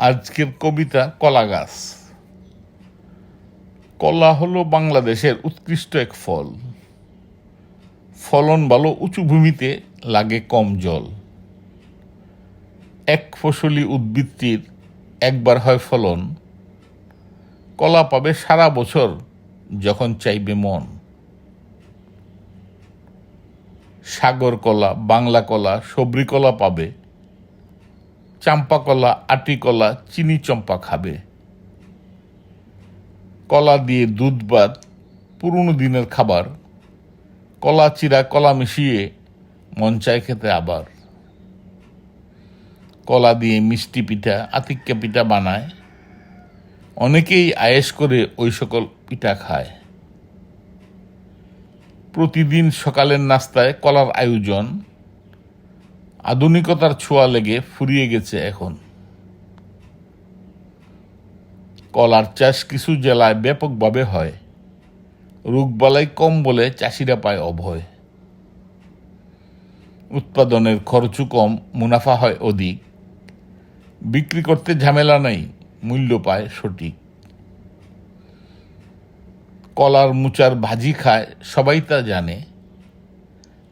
আজকের কবিতা কলা গাছ। কলা হলো বাংলাদেশের উৎকৃষ্ট এক ফল। ফলন ভালো উঁচু ভূমিতে লাগে কম জল। এক ফসলি উদ্ভিদটির একবার হয় ফলন। কলা পাবে সারা বছর যখন চাইবে মন। সাগর কলা, বাংলা কলা, সবরি কলা পাবে চাম্পা কলা, আটি কলা, চিনি চম্পা খাবে। কলা দিয়ে দুধ ভাত পুরনো দিনের খাবার। কলা চিরা, কলা মিশিয়ে মন চায় খেতে আবার। কলা দিয়ে মিষ্টি পিঠা, আতিক্কা পিঠা বানায়। অনেকেই আয়েস করে ওই সকল পিঠা খায়। প্রতিদিন সকালের নাস্তায় কলার আয়োজন। আধুনিকতার ছোঁয়া লেগে ফুরিয়ে গেছে এখন। কলার চাষ কিছু জেলায় ব্যাপকভাবে হয়। রোগবালাই কম বলে চাষিরা পায় অভয়। উৎপাদনের খরচও কম, মুনাফা হয় অধিক। বিক্রি করতে ঝামেলা নেই, মূল্য পায় সঠিক। কলার মুচার ভাজি খায়, সবাই তা জানে।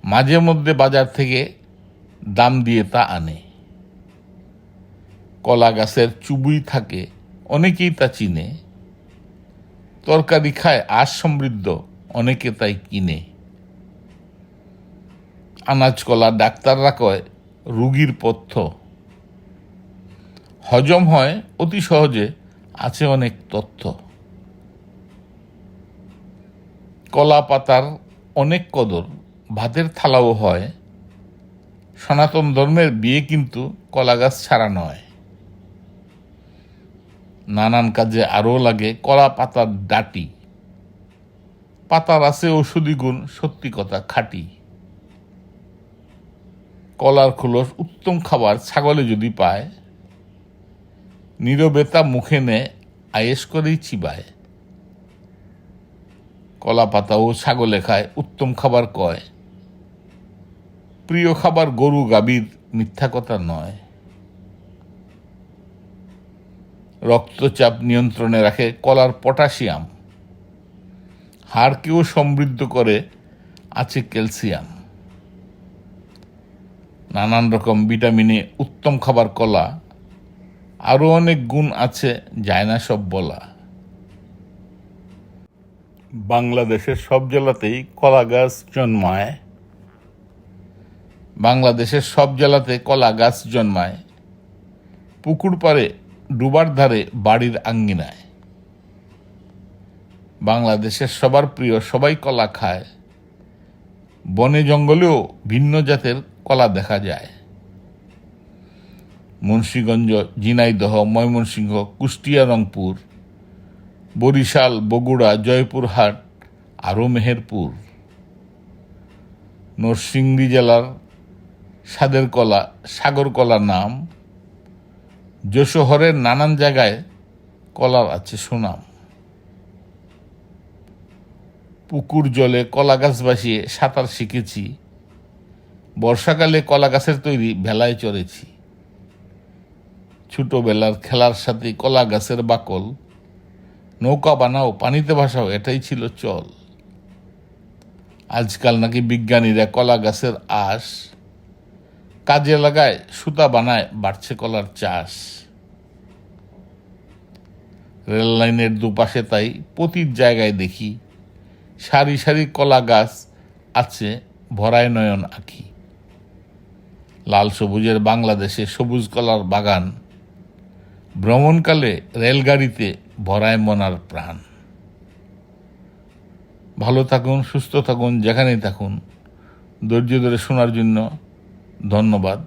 মাঝে মধ্যে বাজার থেকে দাম দিয়ে তা আনে। কলা গাছের চুবুই থাকে, অনেকেই তা চিনে। তরকারি খায় আজ সমৃদ্ধ, অনেকে তাই কিনে। আনাজ কলা ডাক্তাররা কয়, রুগীর পথ্য। হজম হয় অতি সহজে, আছে অনেক তথ্য। কলা পাতার অনেক কদর, ভাতের থালাও হয়। সনাতন ধর্মের বিয়ে কিন্তু কলা গাছ ছাড়া নয়। নানান কাজে আরও লাগে কলা পাতার ডাটি। পাতার আছে ঔষধি গুণ, সত্যি কথা, খাঁটি। কলার খোলস উত্তম খাবার ছাগলে যদি পায়, নীরবে তা মুখে নে আয়েস করেই চিবায়। কলা পাতাও ছাগলে খায়, উত্তম খাবার কয়। প্রিয় খাবার গরু গাভীর মিথ্যা কথা নয়। রক্তচাপ নিয়ন্ত্রণে রাখে কলার পটাশিয়াম। হাড়কেও সমৃদ্ধ করে আছে ক্যালসিয়াম। নানান রকম ভিটামিনে উত্তম খাবার কলা আরও অনেক গুণ আছে যায় না সব বলা। বাংলাদেশের সব জেলাতেই কলা গাছ জন্মায়। বাংলাদেশের সব জেলাতে কলা গাছ জন্মায়। পুকুর পাড়ে, ডুবার ধারে, বাড়ির আঙ্গিনায়। বাংলাদেশের সবার প্রিয় সবাই কলা খায়। বনে জঙ্গলেও ভিন্ন জাতের কলা দেখা যায়। মুন্সীগঞ্জ, ঝিনাইদহ, ময়মনসিংহ, কুষ্টিয়া, রংপুর, বরিশাল, বগুড়া, জয়পুরহাট, আরও মেহেরপুর। নরসিংদী জেলার সাদের কলা, সাগর কলা নাম। যশোহরের নানান জায়গায় কলার আছে সুনাম। পুকুর জলে কলা গাছ বাসিয়ে সাঁতার শিখেছি। বর্ষাকালে কলা গাছের তৈরি ভেলায় চড়েছি। ছোটবেলার খেলার সাথে কলা গাছের বাকল, নৌকা বানাও, পানিতে ভাসাও, এটাই ছিল চল। আজকাল নাকি বিজ্ঞানীরা কলা গাছের আশ কাজে লাগায়, সুতা বানায়, বাড়ছে কলার চাষ। রেল লাইনের দুপাশে তাই প্রতি জায়গায় দেখি, সারি সারি কলা গাছ আছে ভরায় নয়ন আঁকি। লাল সবুজের বাংলাদেশে সবুজ কলার বাগান, ভ্রমণকালে রেলগাড়িতে ভরায় মনার প্রাণ। ভালো থাকুন, সুস্থ থাকুন, যেখানেই থাকুন, ধৈর্য ধরে শোনার জন্য ধন্যবাদ।